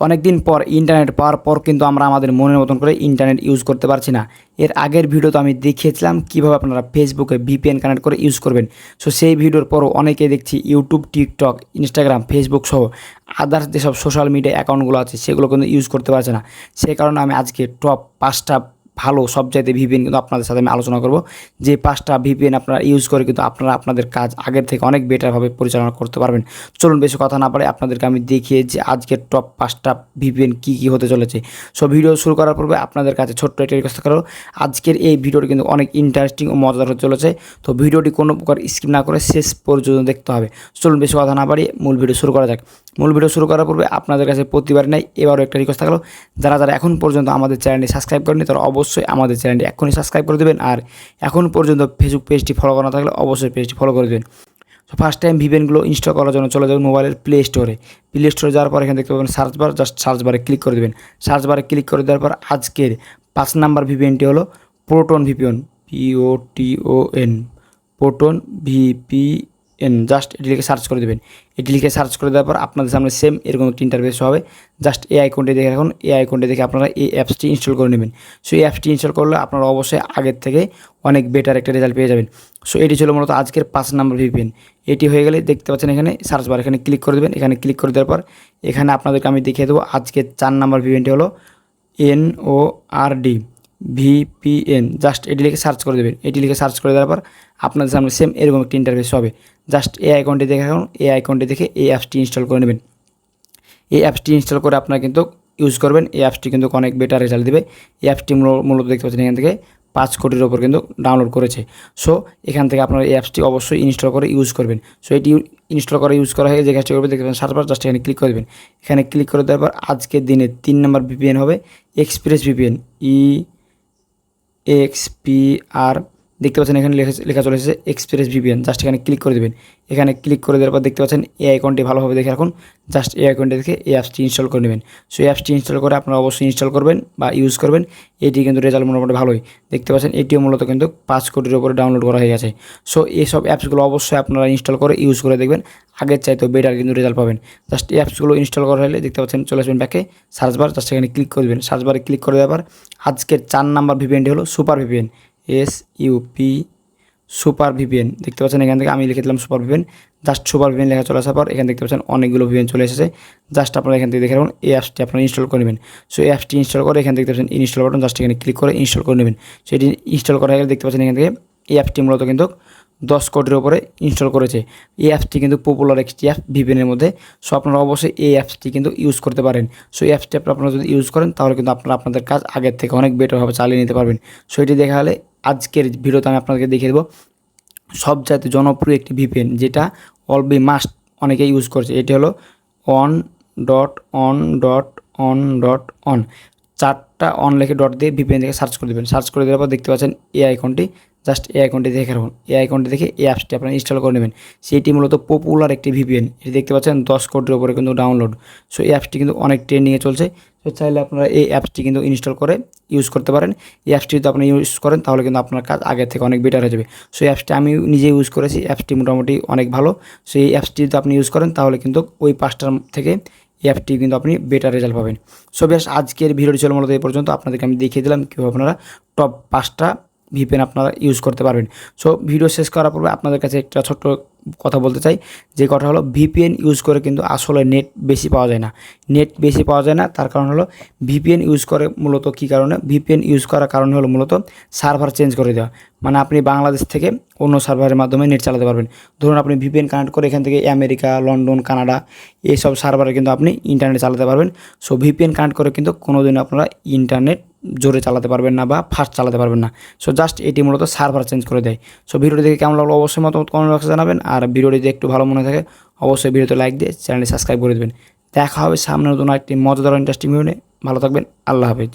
অনেক দিন পর ইন্টারনেট পাওয়ার পর কিন্তু আমরা আমাদের মনের মতন করে ইন্টারনেট ইউজ করতে পারছি না। এর আগের ভিডিও তো আমি দেখিয়েছিলাম কীভাবে আপনারা ফেসবুকে ভিপিএন কানেক্ট করে ইউজ করবেন। সো সেই ভিডিওর পরও অনেকে দেখছি ইউটিউব টিকটক ইনস্টাগ্রাম ফেসবুক সহ আদার্স যেসব সোশ্যাল মিডিয়া অ্যাকাউন্টগুলো আছে সেগুলো কিন্তু ইউজ করতে পারছে না। সেই কারণে আমি আজকে টপ পাঁচটা ভালো সবচাইতে ভিপিএন কিন্তু আপনাদের সাথে আমি আলোচনা করব। যে পাঁচটা ভিপিএন আপনারা ইউজ করে কিন্তু আপনারা আপনাদের কাজ আগের থেকে অনেক বেটারভাবে পরিচালনা করতে পারবেন। চলুন বেশি কথা না পারে আপনাদেরকে আমি দেখিয়ে যে আজকের টপ পাঁচটা ভিপিএন কী কী হতে চলেছে। সো ভিডিও শুরু করার পূর্বে আপনাদের কাছে ছোট্ট একটা রিকোয়েস্ট করো আজকের এই ভিডিওটি কিন্তু অনেক ইন্টারেস্টিং ও মজাদার হতে চলেছে। তো ভিডিওটি কোনো প্রকার স্কিপ না করে শেষ পর্যন্ত দেখতে হবে। চলুন বেশি কথা না বাড়িয়ে মূল ভিডিও শুরু করা যাক। মূল ভিডিও শুরু করার পূর্বে আপনাদের কাছে প্রতিবার নেই, এবারও একটা রিকোয়েস্ট থাকল। যারা যারা এখন পর্যন্ত আমাদের চ্যানেলটি সাবস্ক্রাইব করেনি তারা অবশ্যই আমাদের চ্যানেলটি এখনই সাবস্ক্রাইব করে দেবেন। আর এখন পর্যন্ত ফেসবুক পেজটি ফলো করা থাকলে অবশ্যই পেজটি ফলো করে দেবেন। তো ফার্স্ট টাইম ভিভেনগুলো ইনস্টল করার জন্য চলে যাবেন মোবাইলের প্লে স্টোরে প্লে স্টোরে যাওয়ার পর এখানে দেখতে পাবেন সার্চ বার জাস্ট সার্চ বারে ক্লিক করে দেবেন। সার্চ বারে ক্লিক করে দেওয়ার পর আজকের পাঁচ নাম্বার ভিপিএনটি হলো প্রোটন ভিপিএন পিও টিও এন প্রোটন ভিপিএন জাস্ট এটি লিখে সার্চ করে দেবেন। এটি লিখে সার্চ করে দেওয়ার পর আপনাদের সামনে সেম এরকম একটি ইন্টারফেস হবে। জাস্ট এই আইকনটি দেখে রাখুন। এই আইকনটি দেখে আপনারা এই অ্যাপসটি ইনস্টল করে নেবেন। সো এই অ্যাপসটি ইনস্টল করলে আপনারা অবশ্যই আগের থেকে অনেক বেটার একটা রেজাল্ট পেয়ে যাবেন। সো এটি ছিল মূলত আজকের পাঁচ নাম্বার ভিপিএন এটি হয়ে গেলে দেখতে পাচ্ছেন এখানে সার্চ বার এখানে ক্লিক করে দেবেন। এখানে ক্লিক করে দেওয়ার পর এখানে আপনাদেরকে আমি দেখিয়ে দেবো আজকের চার নাম্বার ভিপিএনটি হলো N O R D VPN just এটি লিখে সার্চ করে দেবেন। এটি লিখে সার্চ করে দেওয়ার পর আপনাদের সামনে সেম এরকম একটি ইন্টারফেস হবে। জাস্ট এই আইকনটি দেখে এখন, এই আইকনটি দেখে এই অ্যাপসটি ইনস্টল করে নেবেন। এই অ্যাপসটি ইনস্টল করে আপনারা কিন্তু ইউজ করবেন। এই অ্যাপসটি কিন্তু অনেক বেটার রেজাল্ট দেবে। এই অ্যাপসটি মূল- মূলত দেখতে পাচ্ছেন এখান থেকে পাঁচ কোটির ওপর কিন্তু ডাউনলোড করেছে। সো এখান থেকে আপনারা এই অ্যাপসটি অবশ্যই ইনস্টল করে ইউজ করবেন। সো এটি ইনস্টল করে ইউজ করা হয়ে যে কাজটি করবে, দেখতে পাবেন সার্চ জাস্ট এখানে ক্লিক করে দেবেন। এখানে ক্লিক করে দেওয়ার পর আজকের দিনে তিন নম্বর ভিপিএন হবে। এক্সপ্রেস ভিপিএন ই এক্স পি আর দেখতে পাচ্ছেন এখানে লেখা চলে এসেছে এক্সপ্রেস ভিপিএন জাস্ট এখানে ক্লিক করে দেবেন। এখানে ক্লিক করে দেওয়ার পর দেখতে পাচ্ছেন এই আইকনটি ভালোভাবে দেখে রাখুন। জাস্ট এই আইকনটি দেখে এই অ্যাপসটি ইনস্টল করে নেবেন। সো এই অ্যাপসটি ইনস্টল করে আপনারা অবশ্যই ইনস্টল করবেন বা ইউজ করবেন। এটি কিন্তু রেজাল্ট মোটামুটি ভালোই। দেখতে পাচ্ছেন এটিও মূলত কিন্তু পাঁচ কোটির উপরে ডাউনলোড করা হয়ে গেছে। সো এইসব অ্যাপসগুলো অবশ্যই আপনারা ইনস্টল করে ইউজ করে দেখবেন। আগের চাইতেও বেটার কিন্তু রেজাল্ট পাবেন। জাস্ট এই অ্যাপসগুলো ইনস্টল করা হলে দেখতে পাচ্ছেন চলে আসবেন ব্যাকে সার্চ বার জাস্ট এখানে ক্লিক করে দেবেন। সার্চ বারে ক্লিক করে দেওয়ার আজকের চার নাম্বার ভিপিএনটি হলো super VPN S UP super VPN. দেখতে পাচ্ছেন, এখান থেকে আমি লিখে দিলাম super VPN. Just super VPN লেখা চলে আসার পর এখানে দেখতে পাচ্ছেন অনেকগুলো ভিপিএন চলে এসেছে। জাস্ট আপনারা এখান থেকে দেখে রাখুন এই অ্যাপসটি আপনারা ইনস্টল করে নেবেন। সো, এই অ্যাপসটি ইনস্টল করে এখানে দেখতে পাচ্ছেন ইনস্টল বাটন, জাস্ট এখানে ক্লিক করে ইনস্টল করে নেবেন। সো, এটি ইনস্টল করা গেলে দেখতে পাচ্ছেন এখান থেকে এই অ্যাপটি মূলত কিন্তু দশ কোটির উপরে ইনস্টল করেছে। এই অ্যাপসটি কিন্তু পপুলার একটি অ্যাপ ভিপিএনের মধ্যে। সো, আপনারা অবশ্যই এই অ্যাপসটি কিন্তু ইউজ করতে পারেন। সো, এই অ্যাপসটি আপনারা যদি ইউজ করেন, তাহলে কিন্তু আপনারা আপনাদের কাজ আগের থেকে অনেক বেটারভাবে চালিয়ে নিতে পারবেন। সো, এটি দেখা হলে আজকের ভিডিওতে আমি আপনাদেরকে দেখিয়ে দেবো সবচাইতে জনপ্রিয় একটি ভিপিএন যেটা অল বি মাস্ট অনেকে ইউজ করছে। এটি হলো on dot on dot on dot on চারটা অন লিখে ডট দিয়ে ভিপিএন থেকে সার্চ করে দেবেন। সার্চ করে দেওয়ার পর দেখতে পাচ্ছেন এই আইকনটি জাস্ট এই আইকনটি দেখে রাখুন। এই আইকনটি দেখে এই অ্যাপসটি আপনারা ইনস্টল করে নেবেন। সেটি মূলত পপুলার একটি ভিপিএন এটি দেখতে পাচ্ছেন দশ কোটির উপরে কিন্তু ডাউনলোড সো এই অ্যাপসটি কিন্তু অনেক ট্রেন্ডিংয়ে চলছে। তো চাইলে আপনারা এই অ্যাপসটি কিন্তু ইনস্টল করে ইউজ করতে পারেন। এই অ্যাপসটি যদি আপনি ইউজ করেন, তাহলে কিন্তু আপনার কাজ আগের থেকে অনেক বেটার হয়ে যাবে। সো এই অ্যাপসটি আমি নিজে ইউজ করেছি। অ্যাপসটি মোটামুটি অনেক ভালো। সো এই অ্যাপসটি যদি আপনি ইউজ করেন, তাহলে কিন্তু ওই পাঁচটার থেকে অ্যাপটি কিন্তু আপনি বেটার রেজাল্ট পাবেন। সো বেশ, আজকের ভিডিওটি ছিল মূলত এই পর্যন্ত। আপনাদেরকে আমি দেখিয়ে দিলাম কীভাবে আপনারা টপ পাঁচটা ভিপেন আপনারা ইউজ করতে পারবেন। সো ভিডিও শেষ করার পূর্বে আপনাদের কাছে একটা ছোট্ট কথা বলতে চাই, যে কথা হলো ভিপিএন ইউজ করে কিন্তু আসলে নেট বেশি পাওয়া যায় না। নেট বেশি পাওয়া যায় না, তার কারণ হলো ভিপিএন ইউজ করে মূলত কী কারণে? ভিপিএন ইউজ করার কারণ হলো মূলত সার্ভার চেঞ্জ করে দেওয়া। মানে আপনি বাংলাদেশ থেকে অন্য সার্ভারের মাধ্যমে নেট চালাতে পারবেন। ধরুন আপনি ভিপিএন কানেক্ট করে এখান থেকে আমেরিকা, লন্ডন, কানাডা এইসব সার্ভারে কিন্তু আপনি ইন্টারনেট চালাতে পারবেন। সো ভিপিএন কানেক্ট করে কিন্তু কোনোদিন আপনারা ইন্টারনেট জোরে চালাতে পারবেন না বা ফাস্ট চালাতে পারবেন না। সো জাস্ট এটি মূলত সার্ভার চেঞ্জ করে দেয়। সো ভিডিওটি দেখে কেমন লাগল অবশ্যই মতামত কমেন্ট বক্সে জানাবেন। আর ভিডিওটি যদি একটু ভালো মনে থাকে, অবশ্যই ভিডিওতে লাইক দিয়ে চ্যানেলটি সাবস্ক্রাইব করে দেবেন। দেখা হবে সামনে নতুন একটি মজাদার ইন্টারেস্টিং ভিডিও ভালো থাকবেন, আল্লাহ হাফেজ।